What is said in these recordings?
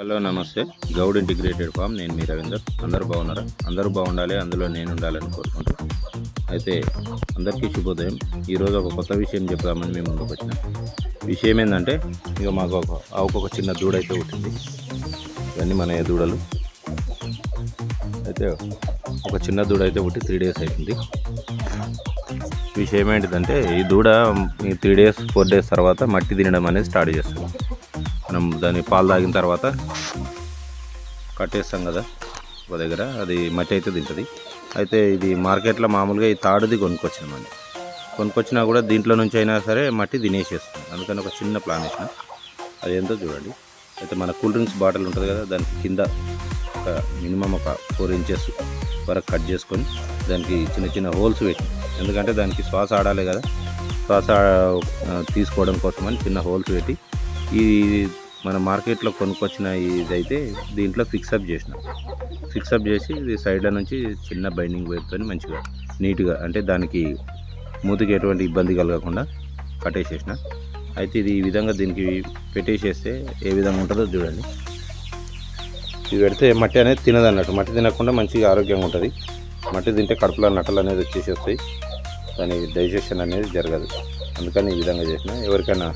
Hello నమస్తే. Goud integrated farm. నేను మీ రవీందర్. అందరూ బాగున్నారా? అందరూ బాగుండాలి అందులో నేను ఉండాలని కోరుకుంటున్నాను. అయితే అందరికీ శుభోదయం. ఈరోజు ఒక కొత్త విషయం చెప్దామని మేము ముందుకు వచ్చిన. విషయం ఏంటంటే ఇక మాకు ఒక ఆవుకు చిన్న దూడ అయితే ఉంటుంది ఇవన్నీ మన దూడలు? అయితే ఒక చిన్న దూడ అయితే పుట్టి త్రీ డేస్ అవుతుంది విషయం ఏంటిదంటే ఈ దూడ ఈ త్రీ డేస్ ఫోర్ డేస్ తర్వాత మట్టి తినడం అనేది స్టార్ట్ చేస్తుంది. మనం దాన్ని పాలు తాగిన తర్వాత కట్టేస్తాం కదా ఒక దగ్గర. అది మట్టి అయితే తింటుంది. అయితే ఇది మార్కెట్లో మామూలుగా ఈ తాడుది కొనుక్కొచ్చినామండి కొనుక్కొచ్చినా కూడా దీంట్లో నుంచి అయినా సరే మట్టి తినేసేస్తుంది అందుకని ఒక చిన్న ప్లాన్ వేసిన. అది ఏంటో చూడండి. అయితే మన కూల్ డ్రింక్స్ బాటిల్ ఉంటుంది కదా దానికి కింద ఒక మినిమం ఒక ఫోర్ ఇంచెస్ వరకు కట్ చేసుకొని దానికి చిన్న చిన్న హోల్స్ పెట్టి ఎందుకంటే దానికి శ్వాస ఆడాలి కదా. శ్వాస తీసుకోవడం కోసమని చిన్న హోల్స్ పెట్టి ఈ మన మార్కెట్లో కొనుక్కొచ్చిన ఇదైతే దీంట్లో ఫిక్సప్ చేసిన. ఫిక్సప్ చేసి ఇది సైడ్ల నుంచి చిన్న బైండింగ్ వైపుతో మంచిగా నీట్గా అంటే దానికి మూతికి ఎటువంటి ఇబ్బంది కలగకుండా కట్టేసేసిన. అయితే ఇది ఈ విధంగా దీనికి పెట్టేసేస్తే ఏ విధంగా ఉంటుందో చూడండి. ఇది పెడితే మట్టి అనేది తినదు అన్నట్టు మట్టి తినకుండా మంచిగా ఆరోగ్యంగా ఉంటుంది. మట్టి తింటే కడుపులో నట్టలు అనేది వచ్చేసేస్తాయి దాని డైజెషన్ అనేది జరగదు. అందుకని ఈ విధంగా చేసిన. ఎవరికైనా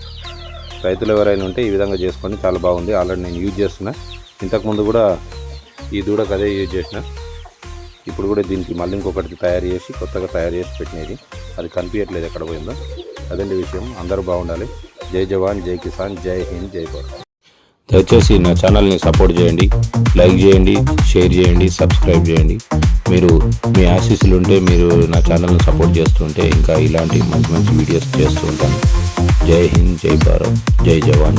రైతులు ఎవరైనా ఉంటే ఈ విధంగా చేసుకోండి చాలా బాగుంది. ఆల్రెడీ నేను యూజ్ చేస్తున్నా. ఇంతకుముందు కూడా ఈ దూడకు అదే యూజ్ చేసిన. ఇప్పుడు కూడా దీనికి మళ్ళీ ఇంకొకటి తయారు చేసి కొత్తగా తయారు చేసి పెట్టినది. అది కనిపించట్లేదు ఎక్కడ పోయిందో. అదండి విషయం. అందరూ బాగుండాలి. జై జవాన్ జై కిసాన్ జై హింద్ జై భారత్. దయచేసి నా ఛానల్ని సపోర్ట్ చేయండి. లైక్ చేయండి షేర్ చేయండి సబ్స్క్రైబ్ చేయండి. మీరు మీ ఆశీస్సులు ఉంటే మీరు నా ఛానల్ని సపోర్ట్ చేస్తుంటే ఇంకా ఇలాంటి మంచి మంచి వీడియోస్ చేస్తూ ఉంటాను. జై హింద్ జై భారత్ జై జవాన్